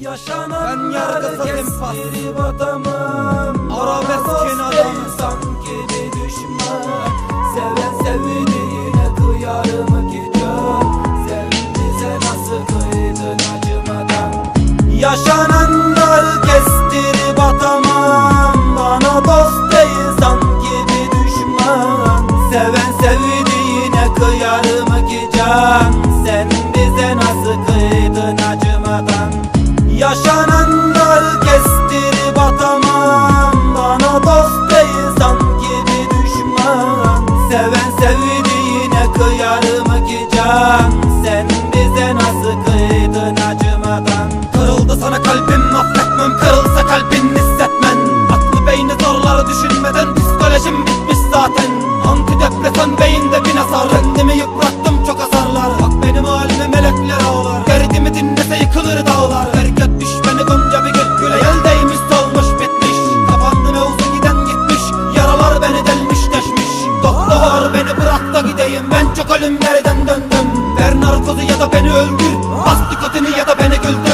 Yaşanan infaz. bir adamım Arabeskin adam. sanki bir düşman. Seven sevdiğine kıyar mı ki can. Sen bize nasıl kıydın acımadan? Yaşananlar kestirip atamam Bana dost değil sanki bir düşman. Seven sevdiğine kıyar mı ki can can Sen bize nasıl kıydın acımadan? Kırıldı sana kalbim affetmem. Kırılsa kalbin hissetmen. Aklı beyni zorları düşünmeden Psikolojim bitmiş zaten. Antidepresan beyinde bin hasar. Kendimi yıprattım çok hasarlar. Bak benim halime melekler ağlar. Derdimi dinlese yıkılır dağlar. Bereket düşmeni gonca bir gül güle Yel değmiş solmuş bitmiş. Kapandı mevzu giden gitmiş. Yaralar beni delmiş deşmiş. Doktor beni bırak da gideyim. Ben çok ölümlerden döndüm Narkozu ya da beni öldür. Bas nikotini ya da beni güldür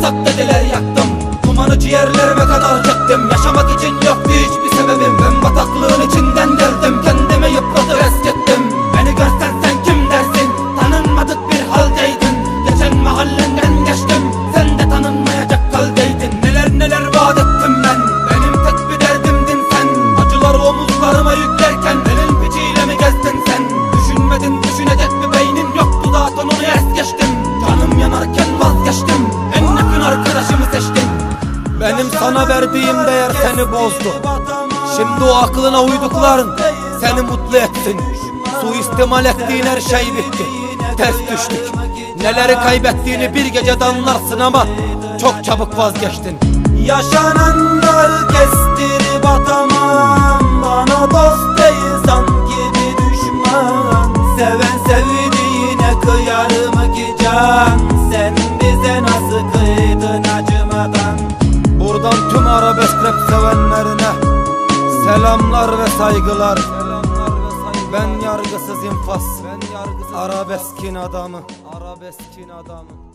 yasak dediler yaktım. Dumanı ciğerlerime kadar çektim. Yaşamak için yoktu hiçbir sebebim. Ben bataklığın içinden geldim. Kendimi yıpratıp eskettim Beni görsen sen kim dersin? Tanınmadık bir haldeydin. Geçen mahallenden sana verdiğim değer seni bozdu. Şimdi o aklına uydukların seni mutlu etsin. Suistimal ettiğin her şey bitti. Ters düştük. Neleri kaybettiğini bir gecede anlarsın ama çok çabuk vazgeçtin. Yaşananlar kestirip atamam Bana dost değil sanki bir düşman Seven sevdiğine kıyar mı ki can Sen bize nasıl kıydın arabesk rap sevenlerine selamlar ve saygılar. Ben yargısız infaz. Arabeskin adamı. Arabeskin adamı.